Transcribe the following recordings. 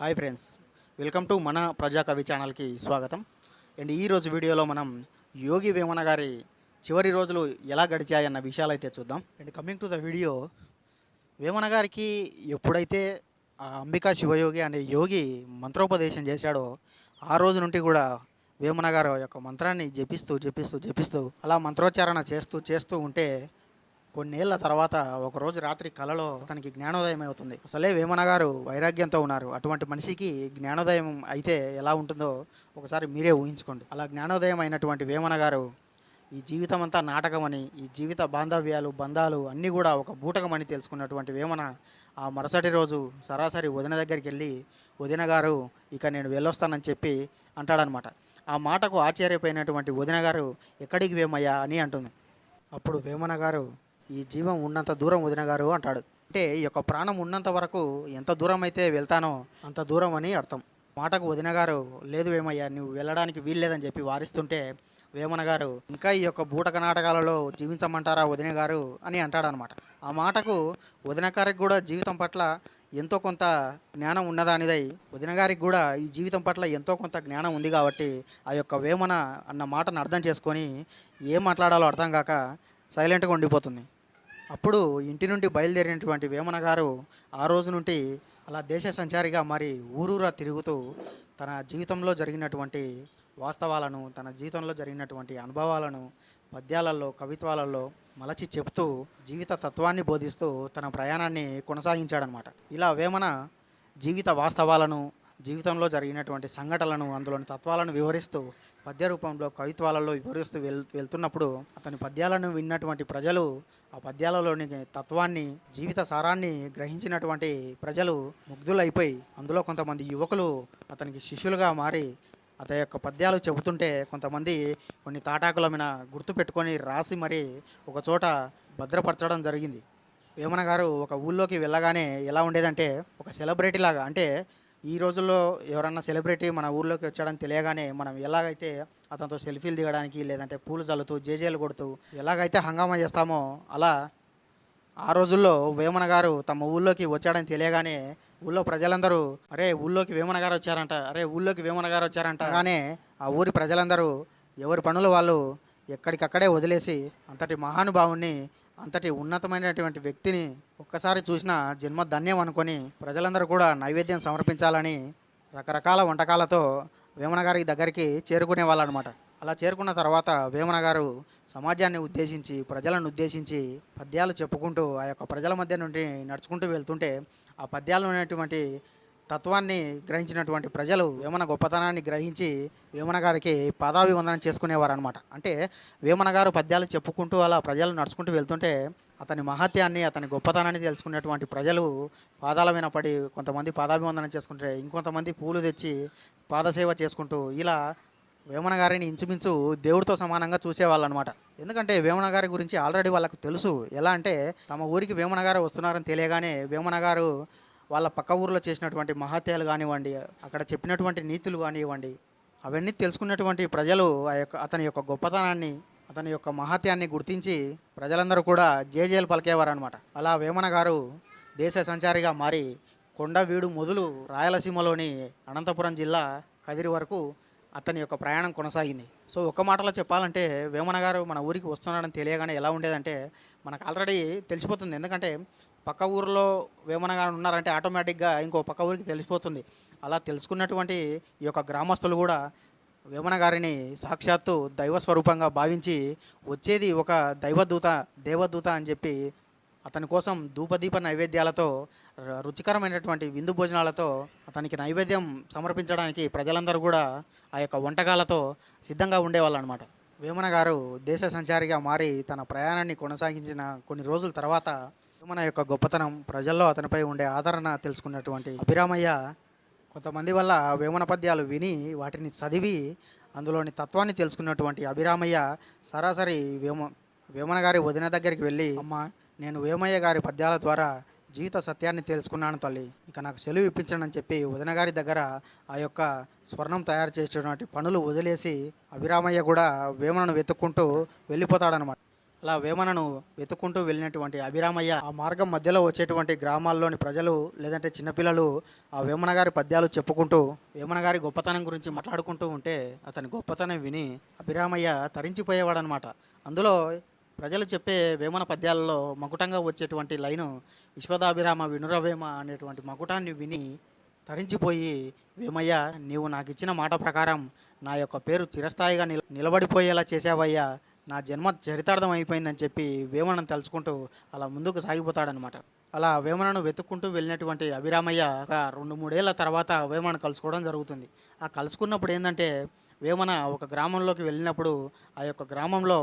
Hi friends welcome to మన ప్రజాకవి ఛానల్కి స్వాగతం. అండ్ ఈ రోజు వీడియోలో మనం యోగి వేమన గారి చివరి రోజులు ఎలా గడిచాయన్న విషయాలు అయితే చూద్దాం. And coming to the video Vemana గారికి ఎప్పుడైతే అంబికా శివయోగి అనే యోగి మంత్రోపదేశం చేశాడో ఆ రోజు నుండి కూడా వేమన గారు యొక్క మంత్రాన్ని జపిస్తూ జపిస్తూ జపిస్తూ అలా మంత్రోచ్చారణ చేస్తూ చేస్తూ ఉంటే కొన్నేళ్ళ తర్వాత ఒకరోజు రాత్రి కలలో తనకి జ్ఞానోదయం అవుతుంది. అసలే వేమన గారు వైరాగ్యంతో ఉన్నారు. అటువంటి మనిషికి జ్ఞానోదయం అయితే ఎలా ఉంటుందో ఒకసారి మీరే ఊహించుకోండి. అలా జ్ఞానోదయం అయినటువంటి వేమన గారు ఈ జీవితం అంతా నాటకమని ఈ జీవిత బాంధవ్యాలు బంధాలు అన్నీ కూడా ఒక బూటకమని తెలుసుకున్నటువంటి వేమన ఆ మరుసటి రోజు సరాసరి వదిన దగ్గరికి వెళ్ళి వదిన గారు ఇక నేను వెళ్ళొస్తానని చెప్పి అంటాడనమాట. ఆ మాటకు ఆశ్చర్యపోయినటువంటి వదిన గారు ఎక్కడికి వేమయ్యా? అని అంటుంది. అప్పుడు వేమన గారు ఈ జీవం ఉన్నంత దూరం వదిన గారు అంటాడు. అంటే ఈ యొక్క ప్రాణం ఉన్నంత వరకు ఎంత దూరం అయితే వెళ్తానో అంత దూరం అని అర్థం. మాటకు వదిన గారు లేదు వేమయ్య నువ్వు వెళ్ళడానికి వీల్లేదని చెప్పి వారిస్తుంటే వేమన గారు ఇంకా ఈ యొక్క బూటక నాటకాలలో జీవించమంటారా వదిన గారు? అని అంటాడనమాట. ఆ మాటకు వదిన గారికి కూడా జీవితం పట్ల ఎంతో కొంత జ్ఞానం ఉన్నదానిదై వదిన గారికి కూడా ఈ జీవితం పట్ల ఎంతో కొంత జ్ఞానం ఉంది కాబట్టి ఆ యొక్క వేమన అన్న మాటను అర్థం చేసుకొని ఏం మాట్లాడాలో అర్థం కాక సైలెంట్గా ఉండిపోతుంది. అప్పుడు ఇంటి నుండి బయలుదేరినటువంటి వేమన గారు ఆ రోజు నుండి అలా దేశ సంచారిగా మరి ఊరూరా తిరుగుతూ తన జీవితంలో జరిగినటువంటి వాస్తవాలను తన జీవితంలో జరిగినటువంటి అనుభవాలను పద్యాలలో కవిత్వాలలో మలచి చెప్తూ జీవిత తత్వాన్ని బోధిస్తూ తన ప్రయాణాన్ని కొనసాగించాడనమాట. ఇలా వేమన జీవిత వాస్తవాలను జీవితంలో జరిగినటువంటి సంఘటనలను అందులోని తత్వాలను వివరిస్తూ పద్య రూపంలో కవిత్వాలలో వివరిస్తూ వెల్ వెళ్తున్నప్పుడు అతని పద్యాలను విన్నటువంటి ప్రజలు ఆ పద్యాలలోని తత్వాన్ని జీవిత సారాన్ని గ్రహించినటువంటి ప్రజలు ముగ్ధులైపోయి అందులో కొంతమంది యువకులు అతనికి శిష్యులుగా మారి అతని యొక్క పద్యాలు చెబుతుంటే కొంతమంది కొన్ని తాటాకుల మీద గుర్తు పెట్టుకొని రాసి మరి ఒక చోట భద్రపరచడం జరిగింది. వేమన గారు ఒక ఊళ్ళోకి వెళ్ళగానే ఎలా ఉండేదంటే ఒక సెలబ్రిటీ లాగా అంటే ఈ రోజుల్లో ఎవరన్నా సెలబ్రిటీ మన ఊర్లోకి వచ్చాడని తెలియగానే మనం ఎలాగైతే అతనితో సెల్ఫీలు దిగడానికి లేదంటే పూలు చల్లుతూ జేజేలు కొడుతూ ఎలాగైతే హంగామా చేస్తామో అలా ఆ రోజుల్లో వేమన గారు తమ ఊళ్ళోకి వచ్చాడని తెలియగానే ఊళ్ళో ప్రజలందరూ అరే ఊళ్ళోకి వేమన గారు వచ్చారంట అరే ఊళ్ళోకి వేమన గారు వచ్చారంట కానీ ఆ ఊరి ప్రజలందరూ ఎవరి పనులు వాళ్ళు ఎక్కడికక్కడే వదిలేసి అంతటి మహానుభావుణ్ణి అంతటి ఉన్నతమైనటువంటి వ్యక్తిని ఒక్కసారి చూసిన జన్మ ధన్యం అనుకొని ప్రజలందరూ కూడా నైవేద్యం సమర్పించాలని రకరకాల వంటకాలతో వేమన గారి దగ్గరికి చేరుకునే వాళ్ళనమాట. అలా చేరుకున్న తర్వాత వేమన గారు సమాజాన్ని ఉద్దేశించి ప్రజలను ఉద్దేశించి పద్యాలు చెప్పుకుంటూ ఆ యొక్క ప్రజల మధ్య నుండి నడుచుకుంటూ వెళ్తుంటే ఆ పద్యాలు ఉన్నటువంటి తత్వాన్ని గ్రహించినటువంటి ప్రజలు వేమన గొప్పతనాన్ని గ్రహించి వేమన గారికి పాదాభివందనం చేసుకునేవారు అనమాట అంటే వేమన గారు పద్యాలు చెప్పుకుంటూ అలా ప్రజలు నడుచుకుంటూ వెళ్తుంటే అతని మహత్యాన్ని అతని గొప్పతనాన్ని తెలుసుకునేటువంటి ప్రజలు పాదాల మీద పడి కొంతమంది పాదాభివందనం చేసుకుంటే ఇంకొంతమంది పూలు తెచ్చి పాదసేవ చేసుకుంటూ ఇలా వేమన గారిని ఇంచుమించు దేవుడితో సమానంగా చూసేవాళ్ళు అనమాట ఎందుకంటే వేమన గారి గురించి ఆల్రెడీ వాళ్ళకు తెలుసు. ఎలా అంటే తమ ఊరికి వేమన గారు వస్తున్నారని తెలియగానే వేమన గారు వాళ్ళ పక్క ఊర్లో చేసినటువంటి మహత్యాలు కానివ్వండి అక్కడ చెప్పినటువంటి నీతులు కానివ్వండి అవన్నీ తెలుసుకున్నటువంటి ప్రజలు ఆ యొక్క అతని యొక్క గొప్పతనాన్ని అతని యొక్క మహత్యాన్ని గుర్తించి ప్రజలందరూ కూడా జేజేలు పలికేవారు అనమాట అలా వేమన గారు దేశ సంచారిగా మారి కొండవీడు మొదలు రాయలసీమలోని అనంతపురం జిల్లా కదిరి వరకు అతని యొక్క ప్రయాణం కొనసాగింది. సో ఒక మాటలో చెప్పాలంటే వేమన గారు మన ఊరికి వస్తున్నాడని తెలియగానే ఎలా ఉండేదంటే మనకు ఆల్రెడీ తెలిసిపోతుంది. ఎందుకంటే పక్క ఊరిలో వేమన గారు ఉన్నారంటే ఆటోమేటిక్గా ఇంకో పక్క ఊరికి తెలిసిపోతుంది. అలా తెలుసుకున్నటువంటి ఈ యొక్క గ్రామస్తులు కూడా వేమన గారిని సాక్షాత్తు దైవ స్వరూపంగా భావించి వచ్చేది ఒక దైవదూత దేవదూత అని చెప్పి అతని కోసం ధూపదీప నైవేద్యాలతో రుచికరమైనటువంటి విందు భోజనాలతో అతనికి నైవేద్యం సమర్పించడానికి ప్రజలందరూ కూడా ఆ యొక్క వంటకాలతో సిద్ధంగా ఉండేవాళ్ళు అనమాట వేమన గారు దేశ సంచారిగా మారి తన ప్రయాణాన్ని కొనసాగించిన కొన్ని రోజుల తర్వాత వేమన యొక్క గొప్పతనం ప్రజల్లో అతనిపై ఉండే ఆదరణ తెలుసుకున్నటువంటి అభిరామయ్య కొంతమంది వల్ల వేమన పద్యాలు విని వాటిని చదివి అందులోని తత్వాన్ని తెలుసుకున్నటువంటి అభిరామయ్య సరాసరి వేమ వేమన గారి వదిన దగ్గరికి వెళ్ళి అమ్మ నేను వేమయ్య గారి పద్యాల ద్వారా జీవిత సత్యాన్ని తెలుసుకున్నాను తల్లి. ఇక నాకు సెలవు ఇప్పించండి అని చెప్పి వదిన గారి దగ్గర ఆ యొక్క స్వర్ణం తయారు చేసేటువంటి పనులు వదిలేసి అభిరామయ్య కూడా వేమనను వెతుక్కుంటూ వెళ్ళిపోతాడనమాట అలా వేమనను వెతుక్కుంటూ వెళ్ళినటువంటి అభిరామయ్య ఆ మార్గం మధ్యలో వచ్చేటువంటి గ్రామాల్లోని ప్రజలు లేదంటే చిన్నపిల్లలు ఆ వేమన గారి పద్యాలు చెప్పుకుంటూ వేమన గారి గొప్పతనం గురించి మాట్లాడుకుంటూ ఉంటే అతని గొప్పతనం విని అభిరామయ్య తరించిపోయేవాడనమాట అందులో ప్రజలు చెప్పే వేమన పద్యాలలో మకుటంగా వచ్చేటువంటి లైను విశ్వదాభిరామ వినురవేమ అనేటువంటి మకుటాన్ని విని తరించిపోయి వేమయ్య నీవు నాకు ఇచ్చిన మాట ప్రకారం నా యొక్క పేరు చిరస్థాయిగా నిల నిలబడిపోయేలా చేసావయ్యా నా జన్మ చరితార్థం అయిపోయిందని చెప్పి వేమనను తలుచుకుంటూ అలా ముందుకు సాగిపోతాడనమాట అలా వేమనను వెతుక్కుంటూ వెళ్ళినటువంటి అభిరామయ్య ఒక రెండు మూడేళ్ళ తర్వాత వేమనను కలుసుకోవడం జరుగుతుంది. ఆ కలుసుకున్నప్పుడు ఏంటంటే వేమన ఒక గ్రామంలోకి వెళ్ళినప్పుడు ఆ యొక్క గ్రామంలో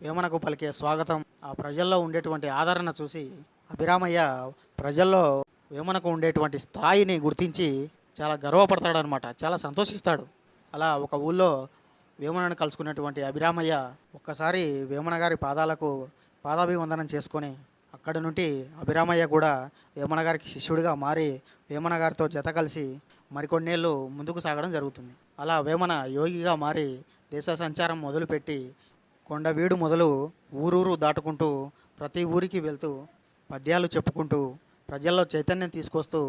వేమనకు పలికే స్వాగతం ఆ ప్రజల్లో ఉండేటువంటి ఆదరణ చూసి అభిరామయ్య ప్రజల్లో వేమనకు ఉండేటువంటి స్థాయిని గుర్తించి చాలా గర్వపడతాడనమాట చాలా సంతోషిస్తాడు. అలా ఒక ఊళ్ళో వేమనను కలుసుకున్నటువంటి అభిరామయ్య ఒక్కసారి వేమన గారి పాదాలకు పాదాభివందనం చేసుకొని అక్కడి నుండి అభిరామయ్య కూడా వేమన గారికి శిష్యుడిగా మారి వేమన గారితో జత కలిసి మరికొన్నేళ్ళు ముందుకు సాగడం జరుగుతుంది. అలా వేమన యోగిగా మారి దేశ సంచారం మొదలుపెట్టి కొండవీడు మొదలు ఊరూరు దాటుకుంటూ ప్రతి ఊరికి వెళ్తూ పద్యాలు చెప్పుకుంటూ ప్రజల్లో చైతన్యం తీసుకొస్తూ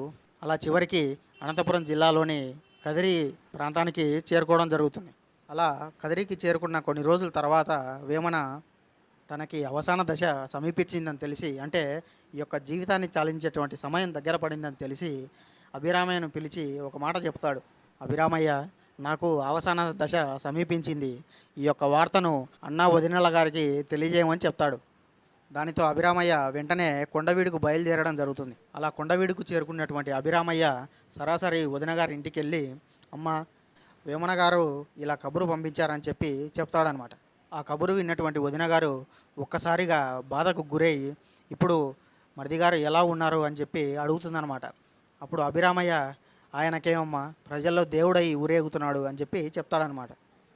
అలా చివరికి అనంతపురం జిల్లాలోని కదిరి ప్రాంతానికి చేరుకోవడం జరుగుతుంది. అలా కదిరికి చేరుకున్న కొన్ని రోజుల తర్వాత వేమన తనకి అవసాన దశ సమీపించిందని తెలిసి అంటే ఈ యొక్క జీవితాన్ని చాలించేటువంటి సమయం దగ్గర పడిందని తెలిసి అభిరామయ్యను పిలిచి ఒక మాట చెప్తాడు. అభిరామయ్య నాకు అవసాన దశ సమీపించింది. ఈ యొక్క వార్తను అన్నా వదినల గారికి తెలియజేయమని చెప్తాడు. దానితో అభిరామయ్య వెంటనే కొండవీడుకు బయలుదేరడం జరుగుతుంది. అలా కొండవీడుకు చేరుకున్నటువంటి అభిరామయ్య సరాసరి వదిన గారి ఇంటికి వెళ్ళి అమ్మ వేమన గారు ఇలా కబురు పంపించారని చెప్పి చెప్తాడనమాట. ఆ కబురు విన్నటువంటి వదిన గారు ఒక్కసారిగా బాధకు గురై ఇప్పుడు మరిది గారు ఎలా ఉన్నారు? అని చెప్పి అడుగుతుందనమాట. అప్పుడు అభిరామయ్య ఆయనకేమమ్మా ప్రజల్లో దేవుడై ఊరేగుతున్నాడు అని చెప్పి చెప్తాడనమాట.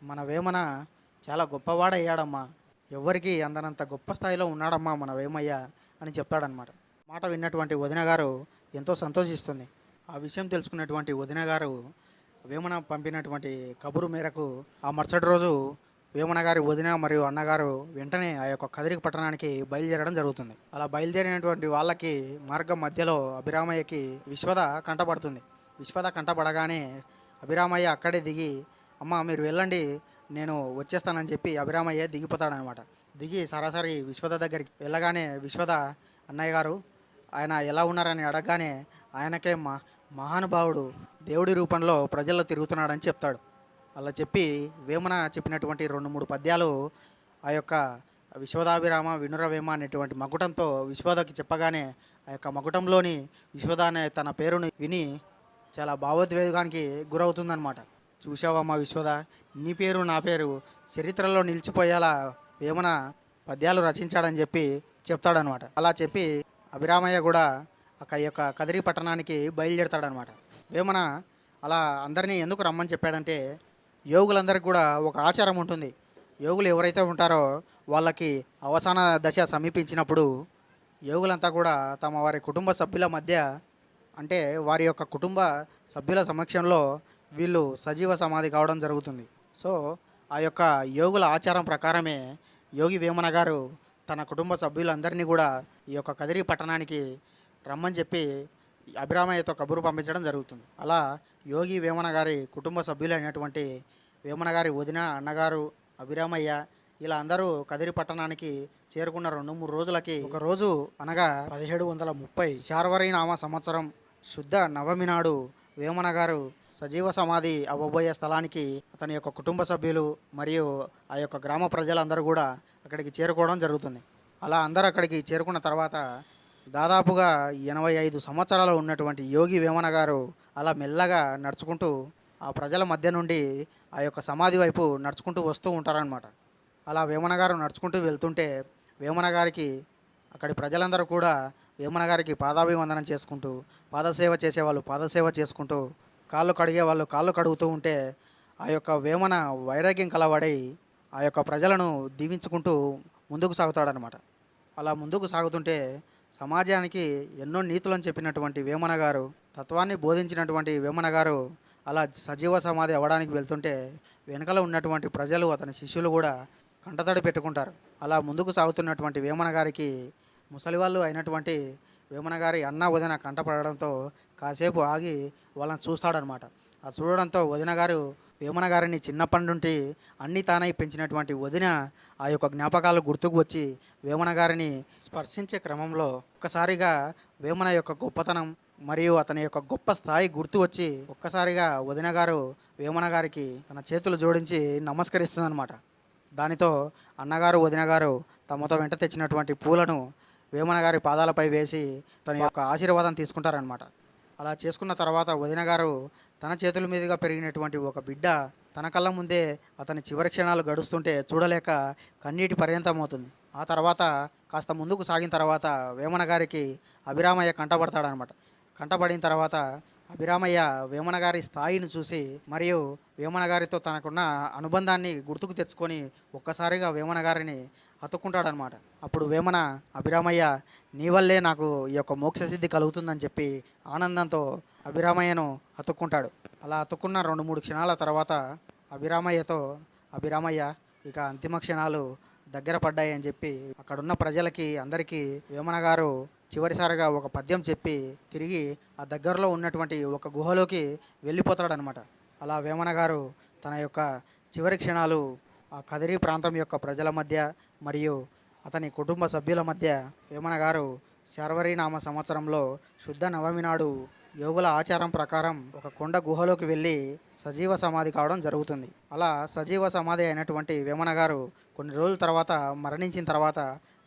మన వేమన చాలా గొప్పవాడయ్యాడమ్మా. ఎవ్వరికీ అందనంత గొప్ప స్థాయిలో ఉన్నాడమ్మా మన వేమయ్య అని చెప్తాడనమాట. మాట విన్నటువంటి వదిన గారు ఎంతో సంతోషిస్తుంది. ఆ విషయం తెలుసుకున్నటువంటి వదిన గారు వేమన పంపినటువంటి కబురు మేరకు ఆ మరుసటి రోజు వేమన గారి వదిన మరియు అన్నగారు వెంటనే ఆ యొక్క కదిరి పట్టణానికి బయలుదేరడం జరుగుతుంది. అలా బయలుదేరినటువంటి వాళ్ళకి మార్గం మధ్యలో అభిరామయ్యకి విశ్వద కంటపడుతుంది. విశ్వద కంటపడగానే అభిరామయ్య అక్కడే దిగి అమ్మ మీరు వెళ్ళండి నేను వచ్చేస్తానని చెప్పి అభిరామయ్య దిగిపోతాడనమాట. దిగి సరాసరి విశ్వద దగ్గరికి వెళ్ళగానే విశ్వద అన్నయ్య గారు ఆయన ఎలా ఉన్నారని అడగగానే ఆయనకే మా మహానుభావుడు దేవుడి రూపంలో ప్రజల్లో తిరుగుతున్నాడని చెప్తాడు. అలా చెప్పి వేమన చెప్పినటువంటి రెండు మూడు పద్యాలు ఆ యొక్క విశ్వదాభిరామ వినురవేమ అనేటువంటి మకుటంతో విశ్వదకి చెప్పగానే ఆ యొక్క మకుటంలోని విశ్వద అనే తన పేరును విని చాలా భావోద్వేగానికి గురవుతుందనమాట చూసావమ్మా విశ్వద నీ పేరు నా పేరు చరిత్రలో నిలిచిపోయేలా వేమన పద్యాలు రచించాడని చెప్పి చెప్తాడనమాట అలా చెప్పి అభిరామయ్య కూడా యొక్క కదిరి పట్టణానికి బయలుదేరతాడనమాట వేమన అలా అందరినీ ఎందుకు రమ్మని చెప్పాడంటే యోగులందరికీ కూడా ఒక ఆచారం ఉంటుంది. యోగులు ఎవరైతే ఉంటారో వాళ్ళకి అవసాన దశ సమీపించినప్పుడు యోగులంతా కూడా తమ వారి కుటుంబ సభ్యుల మధ్య అంటే వారి యొక్క కుటుంబ సభ్యుల సమక్షంలో వీళ్ళు సజీవ సమాధి కావడం జరుగుతుంది. సో ఆ యొక్క యోగుల ఆచారం ప్రకారమే యోగి వేమన గారు తన కుటుంబ సభ్యులందరినీ కూడా ఈ యొక్క కదిరి పట్టణానికి రమ్మని చెప్పి అభిరామయ్యతో కబురు పంపించడం జరుగుతుంది. అలా యోగి వేమన గారి కుటుంబ సభ్యులైనటువంటి వేమన గారి వదిన అన్నగారు అభిరామయ్య ఇలా అందరూ కదిరి పట్టణానికి చేరుకున్న రెండు మూడు రోజులకి ఒక రోజు అనగా పదిహేడు వందల ముప్పై శార్వరి నామ సంవత్సరం శుద్ధ నవమి నాడు వేమన గారు సజీవ సమాధి అవ్వబోయే స్థలానికి అతని యొక్క కుటుంబ సభ్యులు మరియు ఆ యొక్క గ్రామ ప్రజలందరూ కూడా అక్కడికి చేరుకోవడం జరుగుతుంది. అలా అందరూ అక్కడికి చేరుకున్న తర్వాత దాదాపుగా ఎనభై ఐదు సంవత్సరాలు ఉన్నటువంటి యోగి వేమన గారు అలా మెల్లగా నడుచుకుంటూ ఆ ప్రజల మధ్య నుండి ఆ యొక్క సమాధి వైపు నడుచుకుంటూ వస్తూ ఉంటారనమాట అలా వేమన గారు నడుచుకుంటూ వెళ్తుంటే వేమన గారికి అక్కడి ప్రజలందరూ కూడా వేమన గారికి పాదాభివందనం చేసుకుంటూ పాదసేవ చేసేవాళ్ళు పాదసేవ చేసుకుంటూ కాళ్ళు కడిగే వాళ్ళు కాళ్ళు కడుగుతూ ఉంటే ఆ యొక్క వేమన వైరాగ్యం కలవాడై ఆ యొక్క ప్రజలను దీవించుకుంటూ ముందుకు సాగుతాడనమాట అలా ముందుకు సాగుతుంటే సమాజానికి ఎన్నో నీతులను చెప్పినటువంటి వేమన గారు తత్వాన్ని బోధించినటువంటి వేమన గారు అలా సజీవ సమాధి అవ్వడానికి వెళ్తుంటే వెనకల ఉన్నటువంటి ప్రజలు అతని శిష్యులు కూడా కంటతడి పెట్టుకుంటారు. అలా ముందుకు సాగుతున్నటువంటి వేమన గారికి ముసలివాళ్ళు అయినటువంటి వేమన గారి అన్న వదిన కంటపడడంతో కాసేపు ఆగి వాళ్ళని చూస్తాడనమాట. ఆ చూడడంతో వదిన గారు వేమన గారిని చిన్నప్పటి నుండి అన్ని తానై పెంచినటువంటి వదిన ఆ యొక్క జ్ఞాపకాలు గుర్తుకు వచ్చి వేమన గారిని స్పర్శించే క్రమంలో ఒక్కసారిగా వేమన యొక్క గొప్పతనం మరియు అతని యొక్క గొప్ప స్థాయి గుర్తు వచ్చి ఒక్కసారిగా వదిన గారు వేమన గారికి తన చేతులు జోడించి నమస్కరిస్తుందన్నమాట దానితో అన్నగారు వదిన గారు తమతో వెంట తెచ్చినటువంటి పూలను వేమన గారి పాదాలపై వేసి తన యొక్క ఆశీర్వాదం తీసుకుంటారనమాట అలా చేసుకున్న తర్వాత వదిన గారు తన చేతుల మీదుగా పెరిగినటువంటి ఒక బిడ్డ తన కళ్ళ ముందే అతని చివరి క్షణాలు గడుస్తుంటే చూడలేక కన్నీటి పర్యంతమవుతుంది ఆ తర్వాత కాస్త ముందుకు సాగిన తర్వాత వేమన గారికి అభిరామయ్య కంటపడతాడనమాట కంటపడిన తర్వాత అభిరామయ్య వేమన గారి స్థాయిని చూసి మరియు వేమన గారితో తనకున్న అనుబంధాన్ని గుర్తుకు తెచ్చుకొని ఒక్కసారిగా వేమన గారిని హత్తుకుంటాడనమాట. అప్పుడు వేమన అభిరామయ్య నీ వల్లే నాకు ఈ యొక్క మోక్షసిద్ధి కలుగుతుందని చెప్పి ఆనందంతో అభిరామయ్యను అతుక్కుంటాడు అలా అతుక్కున్న రెండు మూడు క్షణాల తర్వాత అభిరామయ్యతో అభిరామయ్య ఇక అంతిమ క్షణాలు దగ్గర పడ్డాయి అని చెప్పి అక్కడున్న ప్రజలకి అందరికీ వేమన గారు చివరిసారిగా ఒక పద్యం చెప్పి తిరిగి ఆ దగ్గరలో ఉన్నటువంటి ఒక గుహలోకి వెళ్ళిపోతాడనమాట. అలా వేమన గారు తన యొక్క చివరి క్షణాలు కదిరి ప్రాంతం యొక్క ప్రజల మధ్య మరియు అతని కుటుంబ సభ్యుల మధ్య వేమన గారు శర్వరి నామ సంవత్సరంలో శుద్ధ నవమి నాడు యోగుల ఆచారం ప్రకారం ఒక కొండ గుహలోకి వెళ్ళి సజీవ సమాధి కావడం జరుగుతుంది. అలా సజీవ సమాధి అయినటువంటి వేమన గారు కొన్ని రోజుల తర్వాత మరణించిన తర్వాత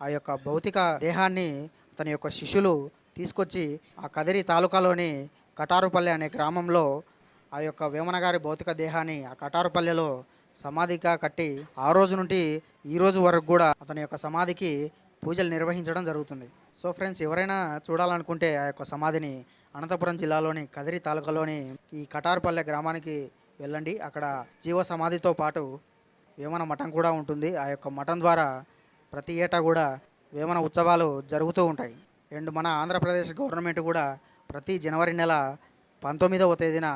ఆ యొక్క భౌతిక దేహాన్ని అతని యొక్క శిష్యులు తీసుకొచ్చి ఆ కదిరి తాలూకాలోని కటారుపల్లె అనే గ్రామంలో ఆ యొక్క వేమన గారి భౌతిక దేహాన్ని ఆ కటారుపల్లెలో సమాధిగా కట్టి ఆ రోజు నుండి ఈ రోజు వరకు కూడా అతని యొక్క సమాధికి పూజలు నిర్వహించడం జరుగుతుంది. సో ఫ్రెండ్స్ ఎవరైనా చూడాలనుకుంటే ఆ యొక్క సమాధిని అనంతపురం జిల్లాలోని కదిరి తాలూకాలోని ఈ కటారుపల్లె గ్రామానికి వెళ్ళండి. అక్కడ జీవ సమాధితో పాటు వేమన మఠం కూడా ఉంటుంది. ఆ యొక్క మఠం ద్వారా ప్రతి ఏటా కూడా వేమన ఉత్సవాలు జరుగుతూ ఉంటాయి. అండ్ మన ఆంధ్రప్రదేశ్ గవర్నమెంట్ కూడా ప్రతి జనవరి నెల పంతొమ్మిదవ తేదీన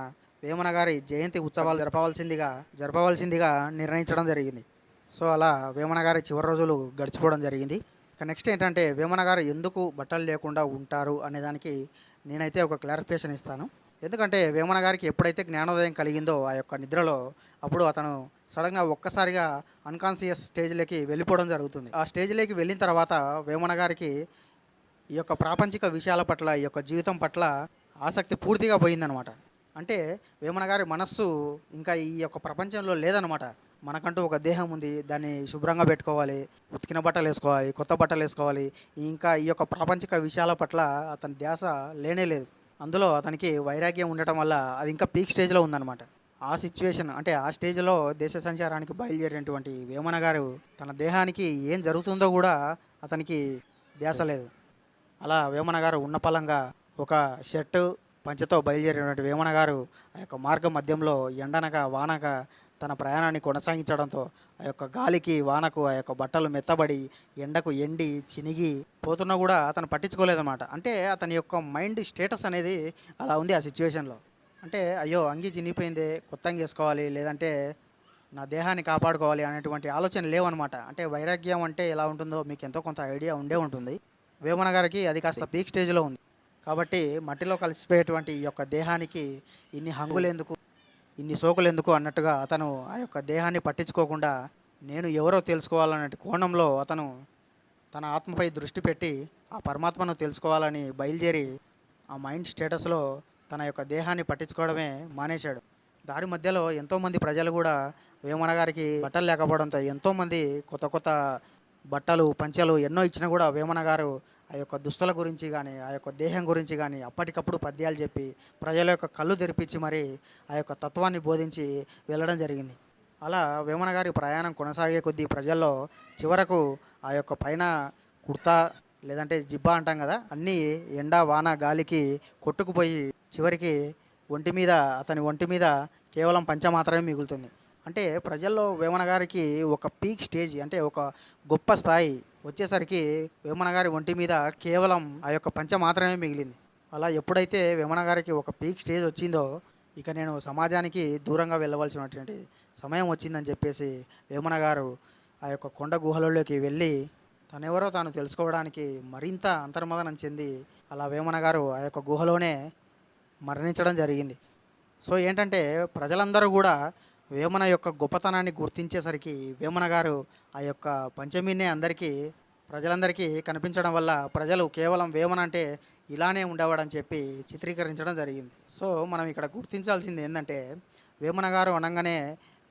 వేమన గారి జయంతి ఉత్సవాలు జరపవలసిందిగా జరపవలసిందిగా నిర్ణయించడం జరిగింది. సో అలా వేమన గారి చివరి రోజులు గడిచిపోవడం జరిగింది. ఇక నెక్స్ట్ ఏంటంటే వేమన గారు ఎందుకు బట్టలు లేకుండా ఉంటారు అనే దానికి నేనైతే ఒక క్లారిఫికేషన్ ఇస్తాను. ఎందుకంటే వేమన గారికి ఎప్పుడైతే జ్ఞానోదయం కలిగిందో ఆ యొక్క నిద్రలో అప్పుడు అతను సడన్గా ఒక్కసారిగా అన్కాన్షియస్ స్టేజ్లోకి వెళ్ళిపోవడం జరుగుతుంది. ఆ స్టేజ్లోకి వెళ్ళిన తర్వాత వేమన గారికి ఈ యొక్క ప్రాపంచిక విషయాల పట్ల ఈ యొక్క జీవితం పట్ల ఆసక్తి పూర్తిగా పోయిందనమాట. అంటే వేమన గారి మనస్సు ఇంకా ఈ యొక్క ప్రపంచంలో లేదనమాట మనకంటూ ఒక దేహం ఉంది. దాన్ని శుభ్రంగా పెట్టుకోవాలి. ఉతికిన బట్టలు వేసుకోవాలి. కొత్త బట్టలు వేసుకోవాలి. ఇంకా ఈ యొక్క ప్రాపంచిక విషయాల పట్ల అతని ధ్యాస లేనే లేదు. అందులో అతనికి వైరాగ్యం ఉండటం వల్ల అది ఇంకా పీక్ స్టేజ్లో ఉందన్నమాట. ఆ సిచ్యువేషన్ అంటే ఆ స్టేజ్లో దేశ సంచారానికి బయలుదేరినటువంటి వేమన గారు తన దేహానికి ఏం జరుగుతుందో కూడా అతనికి ధ్యాస లేదు. అలా వేమన గారు ఉన్న పలంగా ఒక షర్టు పంచతో బయలుదేరినటువంటి వేమన గారు ఆ యొక్క మార్గ మధ్యంలో ఎండనక వానక తన ప్రయాణాన్ని కొనసాగించడంతో ఆ యొక్క గాలికి వానకు ఆ యొక్క బట్టలు మెత్తబడి ఎండకు ఎండి చినిగి పోతున్నా కూడా అతను పట్టించుకోలేదన్నమాట. అంటే అతని యొక్క మైండ్ స్టేటస్ అనేది అలా ఉంది ఆ సిచ్యువేషన్లో. అంటే అయ్యో అంగి చినిగిపోయిందే కొత్త వేసుకోవాలి లేదంటే నా దేహాన్ని కాపాడుకోవాలి అనేటువంటి ఆలోచన లేవన్నమాట. అంటే వైరాగ్యం అంటే ఎలా ఉంటుందో మీకు ఎంతో కొంత ఐడియా ఉండే ఉంటుంది. వేమన గారికి అది కాస్త పీక్ స్టేజ్లో ఉంది. కాబట్టి మట్టిలో కలిసిపోయేటువంటి ఈ యొక్క దేహానికి ఇన్ని హంగులు ఎందుకు ఇన్ని సోకులు ఎందుకు అన్నట్టుగా అతను ఆ యొక్క దేహాన్ని పట్టించుకోకుండా నేను ఎవరో తెలుసుకోవాలనే కోణంలో అతను తన ఆత్మపై దృష్టి పెట్టి ఆ పరమాత్మను తెలుసుకోవాలని బయలుదేరి ఆ మైండ్ స్టేటస్లో తన యొక్క దేహాన్ని పట్టించుకోవడమే మానేశాడు. దారి మధ్యలో ఎంతోమంది ప్రజలు కూడా వేమన గారికి బట్టలు లేకపోవడంతో ఎంతోమంది కొత్త కొత్త బట్టలు పంచెలు ఎన్నో ఇచ్చినా కూడా వేమన గారు ఆ యొక్క దుస్తుల గురించి కానీ ఆ యొక్క దేహం గురించి కానీ అప్పటికప్పుడు పద్యాలు చెప్పి ప్రజల యొక్క కళ్ళు తెరిపించి మరి ఆ యొక్క తత్వాన్ని బోధించి వెళ్ళడం జరిగింది. అలా వేమన గారి ప్రయాణం కొనసాగే కొద్దీ ప్రజల్లో చివరకు ఆ యొక్క పైన కుర్తా లేదంటే జిబ్బా అంటాం కదా అన్నీ ఎండ వాన గాలికి కొట్టుకుపోయి చివరికి ఒంటి మీద అతని ఒంటి మీద కేవలం పంచ మాత్రమే మిగులుతుంది. అంటే ప్రజల్లో వేమన గారికి ఒక పీక్ స్టేజ్ అంటే ఒక గొప్ప స్థాయి వచ్చేసరికి వేమన గారి ఒంటి మీద కేవలం ఆ యొక్క పంచ మాత్రమే మిగిలింది. అలా ఎప్పుడైతే వేమన గారికి ఒక పీక్ స్టేజ్ వచ్చిందో ఇక నేను సమాజానికి దూరంగా వెళ్ళవలసినటువంటి సమయం వచ్చిందని చెప్పేసి వేమన గారు ఆ యొక్క కొండ గుహలలోకి వెళ్ళి తనెవరో తాను తెలుసుకోవడానికి మరింత అంతర్మదనం చెంది అలా వేమన గారు ఆ యొక్క గుహలోనే మరణించడం జరిగింది. సో ఏంటంటే ప్రజలందరూ కూడా వేమన యొక్క గొప్పతనాన్ని గుర్తించేసరికి వేమన గారు ఆ యొక్క పంచమినే అందరికీ ప్రజలందరికీ కనిపించడం వల్ల ప్రజలు కేవలం వేమన అంటే ఇలానే ఉండేవాడని చెప్పి చిత్రీకరించడం జరిగింది. సో మనం ఇక్కడ గుర్తించాల్సింది ఏంటంటే వేమన గారు అనగానే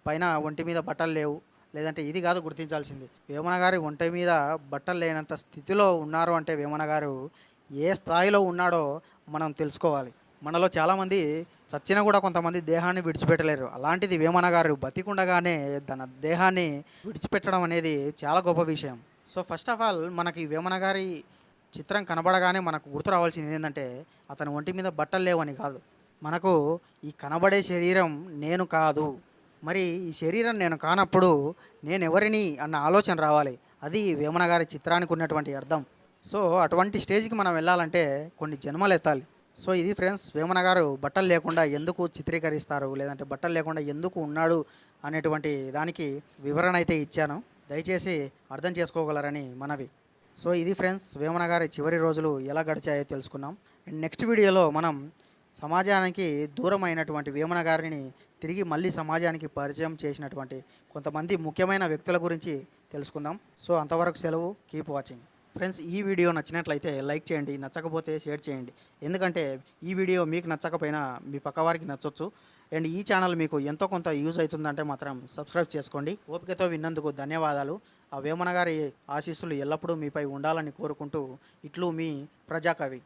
పైన ఒంటి మీద బట్టలు లేవు. లేదంటే ఇది కాదు గుర్తించాల్సింది. వేమన గారి ఒంటి మీద బట్టలు లేనంత స్థితిలో ఉన్నారు అంటే వేమన గారు ఏ స్థాయిలో ఉన్నాడో మనం తెలుసుకోవాలి. మనలో చాలామంది చచ్చినా కూడా కొంతమంది దేహాన్ని విడిచిపెట్టలేరు. అలాంటిది వేమన గారు బతికుండగానే తన దేహాన్ని విడిచిపెట్టడం అనేది చాలా గొప్ప విషయం. సో ఫస్ట్ ఆఫ్ ఆల్ మనకి వేమన గారి చిత్రం కనబడగానే మనకు గుర్తు రావాల్సింది ఏంటంటే అతని ఒంటి మీద బట్టలు లేవని కాదు. మనకు ఈ కనబడే శరీరం నేను కాదు. మరి ఈ శరీరం నేను కానప్పుడు నేను ఎవరిని అన్న ఆలోచన రావాలి. అది వేమన గారి చిత్రానికి ఉన్నటువంటి అర్థం. సో అటువంటి స్టేజ్కి మనం వెళ్ళాలంటే కొన్ని జన్మలు ఎత్తాలి సో ఇది ఫ్రెండ్స్ వేమన గారు బట్టలు లేకుండా ఎందుకు చిత్రీకరిస్తారు? లేదంటే బట్టలు లేకుండా ఎందుకు ఉన్నాడు? అనేటువంటి దానికి వివరణ అయితే ఇచ్చాను. దయచేసి అర్థం చేసుకోగలరని మనవి. సో ఇది ఫ్రెండ్స్ వేమన గారి చివరి రోజులు ఎలా గడిచాయో తెలుసుకున్నాం అండ్ నెక్స్ట్ వీడియోలో మనం సమాజానికి దూరమైనటువంటి వేమన గారిని తిరిగి మళ్ళీ సమాజానికి పరిచయం చేసినటువంటి కొంతమంది ముఖ్యమైన వ్యక్తుల గురించి తెలుసుకుందాం. సో అంతవరకు సెలవు. Keep watching. ఫ్రెండ్స్ ఈ వీడియో నచ్చినట్లయితే లైక్ చేయండి నచ్చకపోతే షేర్ చేయండి. ఎందుకంటే ఈ వీడియో మీకు నచ్చకపోయినా మీ పక్కవారికి నచ్చొచ్చు. అండ్ ఈ ఛానల్ మీకు ఎంతో కొంత యూజ్ అవుతుందంటే మాత్రం సబ్స్క్రైబ్ చేసుకోండి. ఓపికతో విన్నందుకు ధన్యవాదాలు. ఆ వేమన గారి ఆశీస్సులు ఎల్లప్పుడూ మీపై ఉండాలని కోరుకుంటూ ఇట్లు మీ ప్రజాకవి.